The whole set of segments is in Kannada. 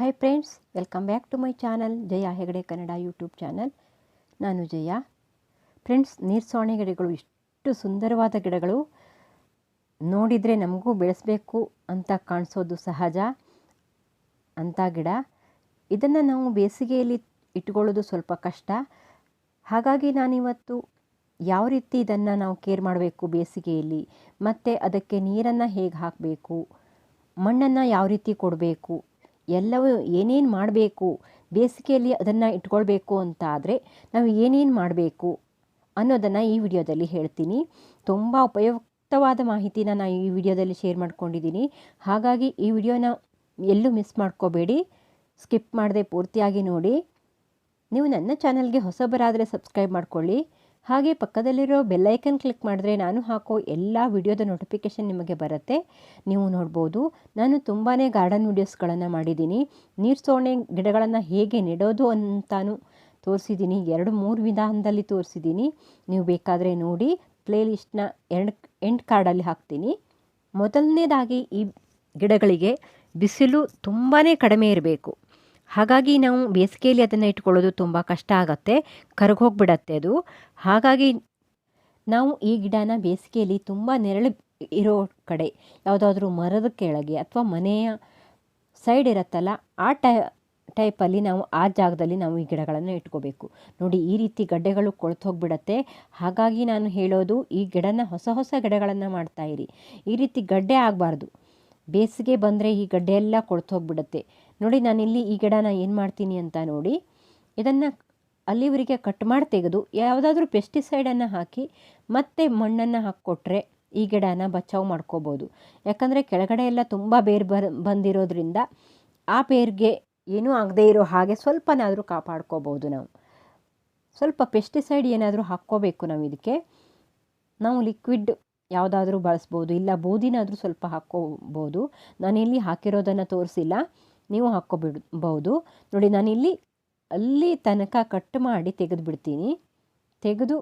Hi friends welcome back to my channel Jaya Hegde Kannada YouTube channel ನಾನು ಜಯ. ಫ್ರೆಂಡ್ಸ್ ನೀರ್ಸೋಣೆ ಗಿಡಗಳು ಇಷ್ಟು ಸುಂದರವಾದ ಗಿಡಗಳು ನೋಡಿದರೆ ನಮಗೂ ಬೆಳೆಸಬೇಕು ಅಂತ ಕಾಣಿಸೋದು ಸಹಜ ಅಂಥ ಗಿಡ. ಇದನ್ನು ನಾವು ಬೇಸಿಗೆಯಲ್ಲಿ ಇಟ್ಕೊಳ್ಳೋದು ಸ್ವಲ್ಪ ಕಷ್ಟ. ಹಾಗಾಗಿ ನಾನಿವತ್ತು ಯಾವ ರೀತಿ ಇದನ್ನು ನಾವು ಕೇರ್ ಮಾಡಬೇಕು ಬೇಸಿಗೆಯಲ್ಲಿ, ಮತ್ತು ಅದಕ್ಕೆ ನೀರನ್ನು ಹೇಗೆ ಹಾಕಬೇಕು, ಮಣ್ಣನ್ನು ಯಾವ ರೀತಿ ಕೊಡಬೇಕು ಎಲ್ಲವೂ ಏನೇನು ಮಾಡಬೇಕು, ಬೇಸಿಗೆಯಲ್ಲಿ ಅದನ್ನು ಇಟ್ಕೊಳ್ಬೇಕು ಅಂತ ಆದರೆ ನಾವು ಏನೇನು ಮಾಡಬೇಕು ಅನ್ನೋದನ್ನು ಈ ವಿಡಿಯೋದಲ್ಲಿ ಹೇಳ್ತೀನಿ. ತುಂಬ ಉಪಯುಕ್ತವಾದ ಮಾಹಿತಿನ ನಾನು ಈ ವಿಡಿಯೋದಲ್ಲಿ ಶೇರ್ ಮಾಡ್ಕೊಂಡಿದ್ದೀನಿ ಹಾಗಾಗಿ ಈ ವಿಡಿಯೋನ ಎಲ್ಲೂ ಮಿಸ್ ಮಾಡ್ಕೋಬೇಡಿ. ಸ್ಕಿಪ್ ಮಾಡದೆ ಪೂರ್ತಿಯಾಗಿ ನೋಡಿ. ನೀವು ನನ್ನ ಚಾನಲ್ಗೆ ಹೊಸಬರಾದರೆ ಸಬ್ಸ್ಕ್ರೈಬ್ ಮಾಡ್ಕೊಳ್ಳಿ. ಹಾಗೆ ಪಕ್ಕದಲ್ಲಿರೋ ಬೆಲ್ಲೈಕನ್ ಕ್ಲಿಕ್ ಮಾಡಿದ್ರೆ ನಾನು ಹಾಕೋ ಎಲ್ಲ ವಿಡಿಯೋದ ನೋಟಿಫಿಕೇಷನ್ ನಿಮಗೆ ಬರುತ್ತೆ. ನೀವು ನೋಡ್ಬೋದು, ನಾನು ತುಂಬಾ ಗಾರ್ಡನ್ ವೀಡಿಯೋಸ್ಗಳನ್ನು ಮಾಡಿದ್ದೀನಿ. ನೀರು ಸೋಣೆ ಗಿಡಗಳನ್ನು ಹೇಗೆ ನೆಡೋದು ಅಂತಾನು ತೋರಿಸಿದ್ದೀನಿ. ಎರಡು ಮೂರು ವಿಧಾನದಲ್ಲಿ ತೋರಿಸಿದ್ದೀನಿ. ನೀವು ಬೇಕಾದರೆ ನೋಡಿ ಪ್ಲೇಲಿಸ್ಟ್ನ ಎಂಡ್ ಎಂಡ್ ಕಾರ್ಡಲ್ಲಿ ಹಾಕ್ತೀನಿ. ಮೊದಲನೇದಾಗಿ ಈ ಗಿಡಗಳಿಗೆ ಬಿಸಿಲು ತುಂಬಾ ಕಡಿಮೆ ಇರಬೇಕು. ಹಾಗಾಗಿ ನಾವು ಬೇಸಿಗೆಯಲ್ಲಿ ಅದನ್ನು ಇಟ್ಕೊಳ್ಳೋದು ತುಂಬ ಕಷ್ಟ ಆಗುತ್ತೆ, ಕರಗೋಗ್ಬಿಡತ್ತೆ ಅದು. ಹಾಗಾಗಿ ನಾವು ಈ ಗಿಡನ ಬೇಸಿಗೆಯಲ್ಲಿ ತುಂಬ ನೆರಳು ಇರೋ ಕಡೆ, ಯಾವುದಾದ್ರೂ ಮರದ ಕೆಳಗೆ ಅಥವಾ ಮನೆಯ ಸೈಡ್ ಇರುತ್ತಲ್ಲ, ಆ ಟೈ, ಟೈಪಲ್ಲಿ ನಾವು ಆ ಜಾಗದಲ್ಲಿ ನಾವು ಈ ಗಿಡಗಳನ್ನು ಇಟ್ಕೋಬೇಕು. ನೋಡಿ, ಈ ರೀತಿ ಗಡ್ಡೆಗಳು ಕೊಳ್ತು ಹೋಗ್ಬಿಡತ್ತೆ ಹಾಗಾಗಿ ನಾನು ಹೇಳೋದು, ಈ ಗಿಡನ ಹೊಸ ಹೊಸ ಗಿಡಗಳನ್ನು ಮಾಡ್ತಾಯಿರಿ ಈ ರೀತಿ ಗಡ್ಡೆ ಆಗಬಾರ್ದು. ಬೇಸಿಗೆ ಬಂದರೆ ಈ ಗಡ್ಡೆ ಎಲ್ಲ ಕೊಳ್ತು ಹೋಗ್ಬಿಡುತ್ತೆ ನೋಡಿ ನಾನಿಲ್ಲಿ ಈ ಗಿಡನ ಏನು ಮಾಡ್ತೀನಿ ಅಂತ ನೋಡಿ, ಇದನ್ನು ಅಲ್ಲಿವರೆಗೆ ಕಟ್ ಮಾಡಿ ತೆಗೆದು ಯಾವುದಾದ್ರೂ ಪೆಸ್ಟಿಸೈಡನ್ನು ಹಾಕಿ ಮತ್ತೆ ಮಣ್ಣನ್ನು ಹಾಕ್ಕೊಟ್ರೆ ಈ ಗಿಡನ ಬಚಾವ್ ಮಾಡ್ಕೋಬೋದು. ಯಾಕಂದರೆ ಕೆಳಗಡೆ ಎಲ್ಲ ತುಂಬ ಬೇರು ಬರ್, ಬಂದಿರೋದ್ರಿಂದ ಆ ಬೇರ್ಗೆ ಏನೂ ಆಗದೇ ಇರೋ ಹಾಗೆ ಸ್ವಲ್ಪನಾದರೂ ಕಾಪಾಡ್ಕೋಬೋದು ನಾವು. ಸ್ವಲ್ಪ ಪೆಸ್ಟಿಸೈಡ್ ಏನಾದರೂ ಹಾಕ್ಕೋಬೇಕು ನಾವು ಇದಕ್ಕೆ ನಾವು ಲಿಕ್ವಿಡ್ ಯಾವುದಾದ್ರೂ ಬಳಸ್ಬೋದು, ಇಲ್ಲ ಬೂದಿನಾದರೂ ಸ್ವಲ್ಪ ಹಾಕ್ಕೋಬೋದು. ನಾನಿಲ್ಲಿ ಹಾಕಿರೋದನ್ನು ತೋರಿಸಿಲ್ಲ. ನೀವು ಹಾಕ್ಕೊಬಿಡ್ಬೋದು. ನೋಡಿ, ನಾನಿಲ್ಲಿ ಅಲ್ಲಿ ತನಕ ಕಟ್ ಮಾಡಿ ತೆಗೆದು ಬಿಡ್ತೀನಿ ತೆಗೆದು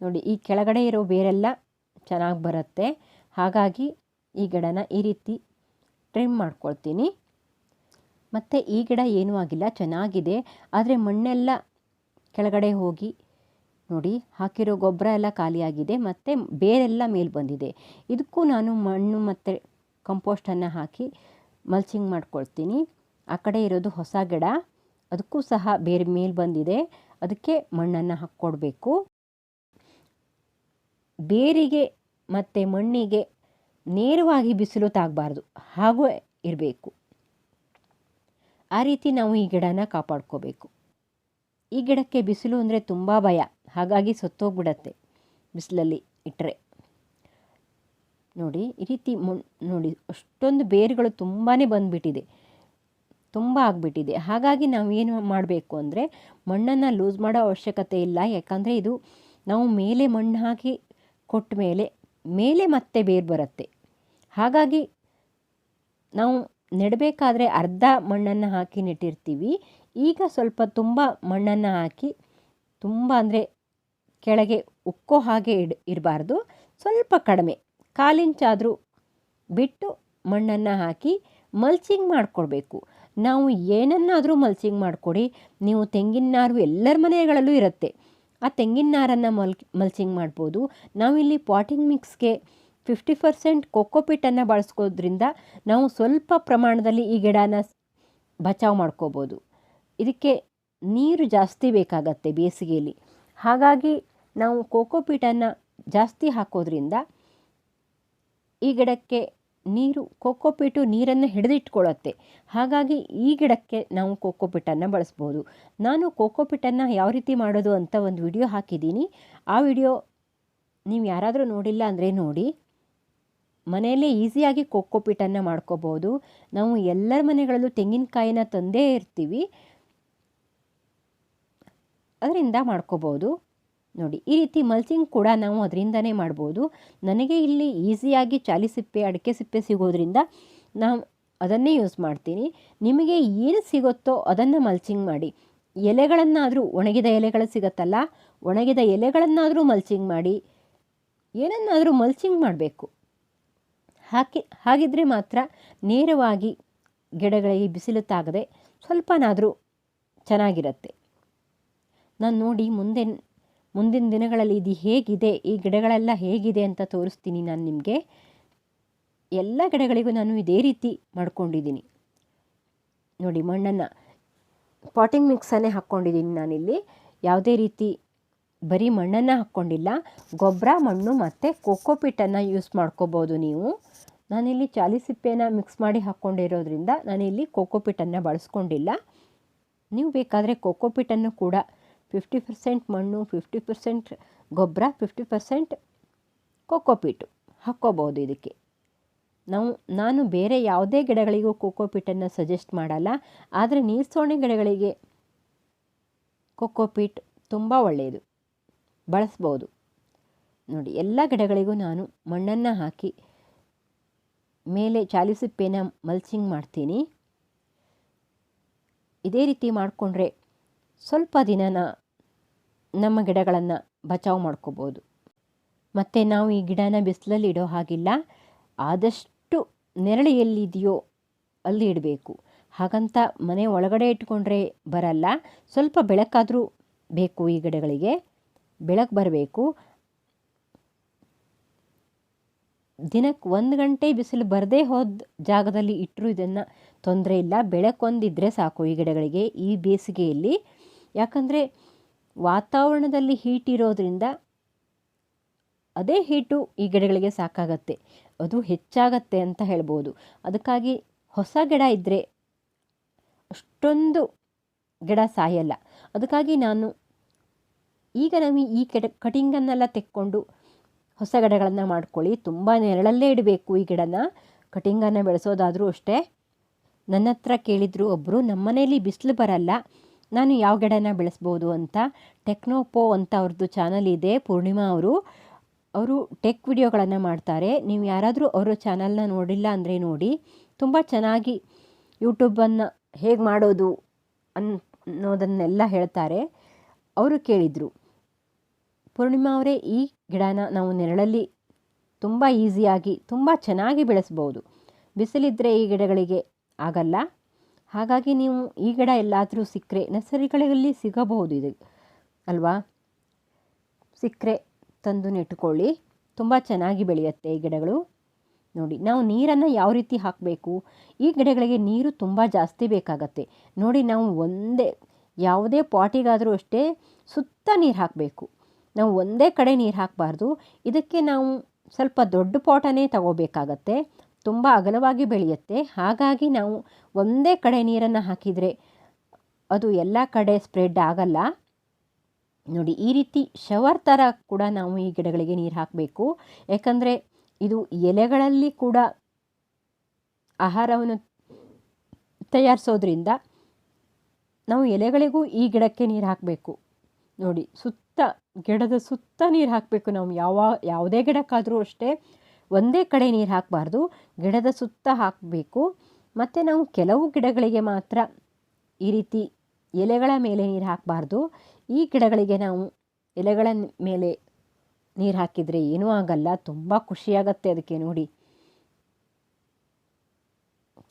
ನೋಡಿ, ಈ ಕೆಳಗಡೆ ಇರೋ ಬೇರೆಲ್ಲ ಚೆನ್ನಾಗಿ ಬರುತ್ತೆ. ಹಾಗಾಗಿ ಈ ಗಿಡನ ಈ ರೀತಿ ಟ್ರಿಮ್ ಮಾಡ್ಕೊಳ್ತೀನಿ. ಮತ್ತು ಈ ಗಿಡ ಏನೂ ಆಗಿಲ್ಲ, ಚೆನ್ನಾಗಿದೆ. ಆದರೆ ಮಣ್ಣೆಲ್ಲ ಕೆಳಗಡೆ ಹೋಗಿ ನೋಡಿ, ಹಾಕಿರೋ ಗೊಬ್ಬರ ಎಲ್ಲ ಖಾಲಿಯಾಗಿದೆ, ಮತ್ತು ಬೇರೆಲ್ಲ ಮೇಲೆ ಬಂದಿದೆ. ಇದಕ್ಕೂ ನಾನು ಮಣ್ಣು ಮತ್ತು ಕಂಪೋಸ್ಟನ್ನು ಹಾಕಿ ಮಲ್ಚಿಂಗ್ ಮಾಡ್ಕೊಳ್ತೀನಿ. ಆ ಕಡೆ ಇರೋದು ಹೊಸ ಗಿಡ, ಅದಕ್ಕೂ ಸಹ ಬೇರೆ ಮೇಲೆ ಬಂದಿದೆ. ಅದಕ್ಕೆ ಮಣ್ಣನ್ನು ಹಾಕ್ಕೊಡ್ಬೇಕು ಬೇರಿಗೆ ಮತ್ತು ಮಣ್ಣಿಗೆ ನೇರವಾಗಿ ಬಿಸಿಲು ತಾಗಬಾರ್ದು, ಹಾಗೂ ಇರಬೇಕು. ಆ ರೀತಿ ನಾವು ಈ ಗಿಡನ ಕಾಪಾಡ್ಕೋಬೇಕು. ಈ ಗಿಡಕ್ಕೆ ಬಿಸಿಲು ಅಂದರೆ ತುಂಬ ಭಯ. ಹಾಗಾಗಿ ಸತ್ತೋಗ್ಬಿಡತ್ತೆ ಬಿಸಿಲಲ್ಲಿ ಇಟ್ಟರೆ ನೋಡಿ, ಈ ರೀತಿ ನೋಡಿ, ಅಷ್ಟೊಂದು ಬೇರುಗಳು ತುಂಬಾ ಬಂದುಬಿಟ್ಟಿದೆ. ತುಂಬ ಆಗಿಬಿಟ್ಟಿದೆ. ಹಾಗಾಗಿ ನಾವು ಏನು ಮಾಡಬೇಕು ಅಂದರೆ, ಮಣ್ಣನ್ನು ಲೂಸ್ ಮಾಡೋ ಅವಶ್ಯಕತೆ ಇಲ್ಲ. ಯಾಕಂದರೆ ಇದು ನಾವು ಮೇಲೆ ಮಣ್ಣು ಹಾಕಿ ಕೊಟ್ಟ ಮೇಲೆ ಮೇಲೆ ಮತ್ತೆ ಬೇರು ಬರುತ್ತೆ. ಹಾಗಾಗಿ ನಾವು ನೆಡಬೇಕಾದ್ರೆ ಅರ್ಧ ಮಣ್ಣನ್ನು ಹಾಕಿ ನೆಟ್ಟಿರ್ತೀವಿ. ಈಗ ಸ್ವಲ್ಪ ತುಂಬ ಮಣ್ಣನ್ನು ಹಾಕಿ, ತುಂಬ ಅಂದರೆ ಕೆಳಗೆ ಉಕ್ಕೋ ಹಾಗೆ ಇಡ್, ಇರಬಾರ್ದು. ಸ್ವಲ್ಪ ಕಡಿಮೆ. ಕಾಲಿಂಚಾದರೂ ಬಿಟ್ಟು ಮಣ್ಣನ್ನು ಹಾಕಿ ಮಲ್ಚಿಂಗ್ ಮಾಡಿಕೊಡ್ಬೇಕು. ನಾವು ಏನನ್ನಾದರೂ ಮಲ್ಚಿಂಗ್ ಮಾಡಿಕೊಡಿ. ನೀವು ತೆಂಗಿನ ನಾರು ಎಲ್ಲರ ಮನೆಗಳಲ್ಲೂ ಇರುತ್ತೆ. ಆ ತೆಂಗಿನ ನಾರನ್ನು ಮಲ್, ಮಲ್ಚಿಂಗ್ ಮಾಡ್ಬೋದು. ನಾವಿಲ್ಲಿ ಪಾಟಿಂಗ್ ಮಿಕ್ಸ್ಗೆ ಫಿಫ್ಟಿ ಪರ್ಸೆಂಟ್ ಕೊಕ್ಕೋಪಿಟ್ಟನ್ನು ಬಳಸ್ಕೋದ್ರಿಂದ ನಾವು ಸ್ವಲ್ಪ ಪ್ರಮಾಣದಲ್ಲಿ ಈ ಗಿಡನ ಬಚಾವ್ ಮಾಡ್ಕೋಬೋದು. ಇದಕ್ಕೆ ನೀರು ಜಾಸ್ತಿ ಬೇಕಾಗತ್ತೆ ಬೇಸಿಗೆಯಲ್ಲಿ ಹಾಗಾಗಿ ನಾವು ಕೋಕೋಪೀಟನ್ನು ಜಾಸ್ತಿ ಹಾಕೋದ್ರಿಂದ ಈ ಗಿಡಕ್ಕೆ ನೀರು ಕೋಕೋಪೀಟು ನೀರನ್ನು ಹಿಡಿದಿಟ್ಕೊಳ್ಳುತ್ತೆ. ಹಾಗಾಗಿ ಈ ಗಿಡಕ್ಕೆ ನಾವು ಕೋಕೋಪೀಟನ್ನು ಬಳಸ್ಬೋದು. ನಾನು ಕೋಕೋಪೀಟನ್ನು ಯಾವ ರೀತಿ ಮಾಡೋದು ಅಂತ ಒಂದು ವಿಡಿಯೋ ಹಾಕಿದ್ದೀನಿ. ಆ ವಿಡಿಯೋ ನೀವು ಯಾರಾದರೂ ನೋಡಿಲ್ಲ ಅಂದರೆ ನೋಡಿ. ಮನೆಯಲ್ಲೇ ಈಸಿಯಾಗಿ ಕೋಕೋಪೀಟನ್ನು ಮಾಡ್ಕೋಬೋದು. ನಾವು ಎಲ್ಲರ ಮನೆಗಳಲ್ಲೂ ತೆಂಗಿನಕಾಯಿನ ತಂದೇ ಇರ್ತೀವಿ. ಅದರಿಂದ ಮಾಡ್ಕೋಬೋದು. ನೋಡಿ, ಈ ರೀತಿ ಮಲ್ಚಿಂಗ್ ಕೂಡ ನಾವು ಅದರಿಂದನೇ ಮಾಡ್ಬೋದು. ನನಗೆ ಇಲ್ಲಿ ಈಸಿಯಾಗಿ ಚಾಲಿ ಸಿಪ್ಪೆ, ಅಡಿಕೆ ಸಿಪ್ಪೆ ಸಿಗೋದ್ರಿಂದ ನಾವು ಅದನ್ನೇ ಯೂಸ್ ಮಾಡ್ತೀನಿ. ನಿಮಗೆ ಏನು ಸಿಗುತ್ತೋ ಅದನ್ನು ಮಲ್ಚಿಂಗ್ ಮಾಡಿ. ಎಲೆಗಳನ್ನಾದರೂ, ಒಣಗಿದ ಎಲೆಗಳು ಸಿಗುತ್ತಲ್ಲ, ಒಣಗಿದ ಎಲೆಗಳನ್ನಾದರೂ ಮಲ್ಚಿಂಗ್ ಮಾಡಿ. ಏನನ್ನಾದರೂ ಮಲ್ಚಿಂಗ್ ಮಾಡಬೇಕು. ಹಾಕಿ, ಹಾಗಿದ್ರೆ ಮಾತ್ರ ನೇರವಾಗಿ ಗಿಡಗಳಿಗೆ ಬಿಸಿಲು ತಾಗದೆ ಸ್ವಲ್ಪನಾದರೂ ಚೆನ್ನಾಗಿರುತ್ತೆ. ನಾನು ನೋಡಿ ಮುಂದೆ ಮುಂದಿನ ದಿನಗಳಲ್ಲಿ ಇದು ಹೇಗಿದೆ, ಈ ಗಿಡಗಳೆಲ್ಲ ಹೇಗಿದೆ ಅಂತ ತೋರಿಸ್ತೀನಿ ನಾನು ನಿಮಗೆ. ಎಲ್ಲ ಗಿಡಗಳಿಗೂ ನಾನು ಇದೇ ರೀತಿ ಮಾಡ್ಕೊಂಡಿದ್ದೀನಿ. ನೋಡಿ, ಮಣ್ಣನ್ನು ಪಾಟಿಂಗ್ ಮಿಕ್ಸನ್ನೇ ಹಾಕ್ಕೊಂಡಿದ್ದೀನಿ ನಾನಿಲ್ಲಿ. ಯಾವುದೇ ರೀತಿ ಬರೀ ಮಣ್ಣನ್ನು ಹಾಕ್ಕೊಂಡಿಲ್ಲ, ಗೊಬ್ಬರ, ಮಣ್ಣು ಮತ್ತು ಕೊಕ್ಕೋಪಿಟ್ಟನ್ನು ಯೂಸ್ ಮಾಡ್ಕೋಬೋದು ನೀವು. ನಾನಿಲ್ಲಿ ಚಾಲಿಸಿಪ್ಪೆನ ಮಿಕ್ಸ್ ಮಾಡಿ ಹಾಕ್ಕೊಂಡಿರೋದ್ರಿಂದ ನಾನಿಲ್ಲಿ ಕೊಕ್ಕೋಪಿಟ್ಟನ್ನು ಬಳಸ್ಕೊಂಡಿಲ್ಲ. ನೀವು ಬೇಕಾದರೆ ಕೊಕ್ಕೋಪಿಟ್ಟನ್ನು ಕೂಡ ಫಿಫ್ಟಿ ಪರ್ಸೆಂಟ್ ಮಣ್ಣು ಫಿಫ್ಟಿ ಪರ್ಸೆಂಟ್ ಗೊಬ್ಬರ ಫಿಫ್ಟಿ ಪರ್ಸೆಂಟ್ ಕೊಕ್ಕೋಪೀಟು ಹಾಕ್ಕೋಬೋದು ಇದಕ್ಕೆ. ನಾವು, ನಾನು ಬೇರೆ ಯಾವುದೇ ಗಿಡಗಳಿಗೂ ಕೊಕ್ಕೋಪೀಟನ್ನು ಸಜೆಸ್ಟ್ ಮಾಡಲ್ಲ, ಆದರೆ ನೀರ್ಸೋಣೆ ಗಿಡಗಳಿಗೆ ಕೋಕೋಪೀಟ್ ತುಂಬ ಒಳ್ಳೆಯದು. ಬಳಸ್ಬೋದು. ನೋಡಿ, ಎಲ್ಲ ಗಿಡಗಳಿಗೂ ನಾನು ಮಣ್ಣನ್ನು ಹಾಕಿ ಮೇಲೆ ಚಾಲಿಸಿಪ್ಪೆನ ಮಲ್ಚಿಂಗ್ ಮಾಡ್ತೀನಿ. ಇದೇ ರೀತಿ ಮಾಡಿಕೊಂಡ್ರೆ ಸ್ವಲ್ಪ ದಿನನ ನಮ್ಮ ಗಿಡಗಳನ್ನು ಬಚಾವ್ ಮಾಡ್ಕೋಬೋದು. ಮತ್ತು ನಾವು ಈ ಗಿಡನ ಬಿಸಿಲಲ್ಲಿ ಇಡೋ ಹಾಗಿಲ್ಲ. ಆದಷ್ಟು ನೆರಳು ಎಲ್ಲಿದೆಯೋ ಅಲ್ಲಿ ಇಡಬೇಕು. ಹಾಗಂತ ಮನೆ ಒಳಗಡೆ ಇಟ್ಕೊಂಡ್ರೆ ಬರಲ್ಲ. ಸ್ವಲ್ಪ ಬೆಳಕಾದರೂ ಬೇಕು ಈ ಗಿಡಗಳಿಗೆ. ಬೆಳಕು ಬರಬೇಕು. ದಿನಕ್ಕೆ ಒಂದು ಗಂಟೆ ಬಿಸಿಲು ಬರದೇ ಹೋದ ಜಾಗದಲ್ಲಿ ಇಟ್ಟರೂ ಇದನ್ನು ತೊಂದರೆ ಇಲ್ಲ. ಬೆಳಕೊಂದಿದ್ದರೆ ಸಾಕು ಈ ಗಿಡಗಳಿಗೆ ಈ ಬೇಸಿಗೆಯಲ್ಲಿ. ಯಾಕಂದರೆ ವಾತಾವರಣದಲ್ಲಿ ಹೀಟ್ ಇರೋದ್ರಿಂದ ಅದೇ ಹೀಟು ಈ ಗಿಡಗಳಿಗೆ ಸಾಕಾಗತ್ತೆ. ಅದು ಹೆಚ್ಚಾಗತ್ತೆ ಅಂತ ಹೇಳ್ಬೋದು. ಅದಕ್ಕಾಗಿ ಹೊಸ ಗಿಡ ಇದ್ದರೆ ಅಷ್ಟೊಂದು ಗಿಡ ಸಾಯಲ್ಲ. ಅದಕ್ಕಾಗಿ ನಾನು ಈಗ ನಮಗೆ ಈ ಕೆಡ ಕಟಿಂಗನ್ನೆಲ್ಲ ತೆಕ್ಕೊಂಡು ಹೊಸ ಗಿಡಗಳನ್ನು ಮಾಡ್ಕೊಳ್ಳಿ. ತುಂಬ ನೆರಳಲ್ಲೇ ಇಡಬೇಕು ಈ ಗಿಡನ. ಕಟಿಂಗನ್ನು ಬೆಳೆಸೋದಾದರೂ ಅಷ್ಟೇ. ನನ್ನ ಹತ್ರ ಕೇಳಿದ್ರು ಒಬ್ಬರು ನಮ್ಮನೇಲಿ ಬಿಸಿಲು ಬರಲ್ಲ. ನಾನು ಯಾವ ಗಿಡನ ಬೆಳೆಸ್ಬೋದು ಅಂತ ಟೆಕ್ನೋಪೋ ಅಂತ ಅವ್ರದ್ದು ಚಾನಲ್ ಇದೆ, ಪೂರ್ಣಿಮಾ ಅವರು. ಅವರು ಟೆಕ್ ವಿಡಿಯೋಗಳನ್ನು ಮಾಡ್ತಾರೆ. ನೀವು ಯಾರಾದರೂ ಅವರ ಚಾನಲ್ನ ನೋಡಿಲ್ಲ ಅಂದರೆ ನೋಡಿ. ತುಂಬ ಚೆನ್ನಾಗಿ ಯೂಟ್ಯೂಬನ್ನು ಹೇಗೆ ಮಾಡೋದು ಅನ್ನೋದನ್ನೆಲ್ಲ ಹೇಳ್ತಾರೆ. ಅವರು ಕೇಳಿದರು. ಪೂರ್ಣಿಮಾ ಅವರೇ ಈ ಗಿಡನ ನಾವು ನೆರಳಲ್ಲಿ ತುಂಬ ಈಸಿಯಾಗಿ, ತುಂಬ ಚೆನ್ನಾಗಿ ಬೆಳೆಸ್ಬೋದು. ಬಿಸಿಲಿದ್ದರೆ ಈ ಗಿಡಗಳಿಗೆ ಆಗಲ್ಲ. ಹಾಗಾಗಿ ನೀವು ಈ ಗಿಡ ಎಲ್ಲಾದರೂ ಸಿಕ್ಕರೆ ನರ್ಸರಿಗಳಲ್ಲಿ ಸಿಗಬಹುದು ಇದು. ಅಲ್ವಾ? ಸಿಕ್ಕರೆ ತಂದು ನೆಟ್ಟುಕೊಳ್ಳಿ. ತುಂಬ ಚೆನ್ನಾಗಿ ಬೆಳೆಯುತ್ತೆ ಈ ಗಿಡಗಳು. ನೋಡಿ, ನಾವು ನೀರನ್ನು ಯಾವ ರೀತಿ ಹಾಕಬೇಕು? ಈ ಗಿಡಗಳಿಗೆ ನೀರು ತುಂಬ ಜಾಸ್ತಿ ಬೇಕಾಗತ್ತೆ. ನೋಡಿ, ನಾವು ಒಂದೇ, ಯಾವುದೇ ಪಾಟಿಗಾದರೂ ಅಷ್ಟೇ ಸುತ್ತ ನೀರು ಹಾಕಬೇಕು. ನಾವು ಒಂದೇ ಕಡೆ ನೀರು ಹಾಕಬಾರ್ದು. ಇದಕ್ಕೆ ನಾವು ಸ್ವಲ್ಪ ದೊಡ್ಡ ಪಾಟನೇ ತಗೋಬೇಕಾಗತ್ತೆ. ತುಂಬ ಅಗಲವಾಗಿ ಬೆಳೆಯುತ್ತೆ. ಹಾಗಾಗಿ ನಾವು ಒಂದೇ ಕಡೆ ನೀರನ್ನು ಹಾಕಿದರೆ ಅದು ಎಲ್ಲ ಕಡೆ ಸ್ಪ್ರೆಡ್ ಆಗಲ್ಲ. ನೋಡಿ, ಈ ರೀತಿ ಶವರ್ ಥರ ಕೂಡ ನಾವು ಈ ಗಿಡಗಳಿಗೆ ನೀರು ಹಾಕಬೇಕು. ಯಾಕಂದರೆ ಇದು ಎಲೆಗಳಲ್ಲಿ ಕೂಡ ಆಹಾರವನ್ನು ತಯಾರಿಸೋದ್ರಿಂದ ನಾವು ಎಲೆಗಳಿಗೂ ಈ ಗಿಡಕ್ಕೆ ನೀರು ಹಾಕಬೇಕು. ನೋಡಿ, ಸುತ್ತ, ಗಿಡದ ಸುತ್ತ ನೀರು ಹಾಕಬೇಕು ನಾವು. ಯಾವ, ಯಾವುದೇ ಗಿಡಕ್ಕಾದರೂ ಅಷ್ಟೇ ಒಂದೇ ಕಡೆ ನೀರು ಹಾಕಬಾರ್ದು, ಗಿಡದ ಸುತ್ತ ಹಾಕಬೇಕು. ಮತ್ತು ನಾವು ಕೆಲವು ಗಿಡಗಳಿಗೆ ಮಾತ್ರ ಈ ರೀತಿ ಎಲೆಗಳ ಮೇಲೆ ನೀರು ಹಾಕಬಾರ್ದು. ಈ ಗಿಡಗಳಿಗೆ ನಾವು ಎಲೆಗಳ ಮೇಲೆ ನೀರು ಹಾಕಿದರೆ ಏನೂ ಆಗಲ್ಲ, ತುಂಬ ಖುಷಿಯಾಗತ್ತೆ ಅದಕ್ಕೆ ನೋಡಿ.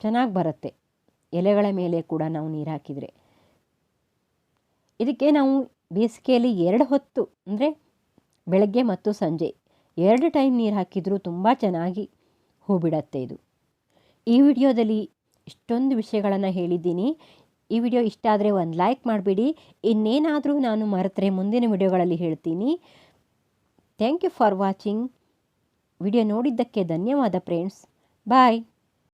ಚೆನ್ನಾಗಿ ಬರುತ್ತೆ. ಎಲೆಗಳ ಮೇಲೆ ಕೂಡ ನಾವು ನೀರು ಹಾಕಿದರೆ. ಇದಕ್ಕೆ ನಾವು ಬೇಸಿಗೆಯಲ್ಲಿ ಎರಡು ಹೊತ್ತು ಅಂದರೆ ಬೆಳಗ್ಗೆ ಮತ್ತು ಸಂಜೆ ಎರಡು ಟೈಮ್ ನೀರು ಹಾಕಿದರೂ ತುಂಬ ಚೆನ್ನಾಗಿ ಹೂ ಬಿಡತ್ತೆ ಇದು. ಈ ವಿಡಿಯೋದಲ್ಲಿ ಇಷ್ಟೊಂದು ವಿಷಯಗಳನ್ನು ಹೇಳಿದ್ದೀನಿ. ಈ ವಿಡಿಯೋ ಇಷ್ಟ ಆದರೆ ಒಂದು ಲೈಕ್ ಮಾಡಿಬಿಡಿ. ಇನ್ನೇನಾದರೂ ನಾನು ಮರೆತರೆ ಮುಂದಿನ ವಿಡಿಯೋಗಳಲ್ಲಿ ಹೇಳ್ತೀನಿ. Thank you for watching video ನೋಡಿದ್ದಕ್ಕೆ ಧನ್ಯವಾದ ಫ್ರೆಂಡ್ಸ್ ಬಾಯ್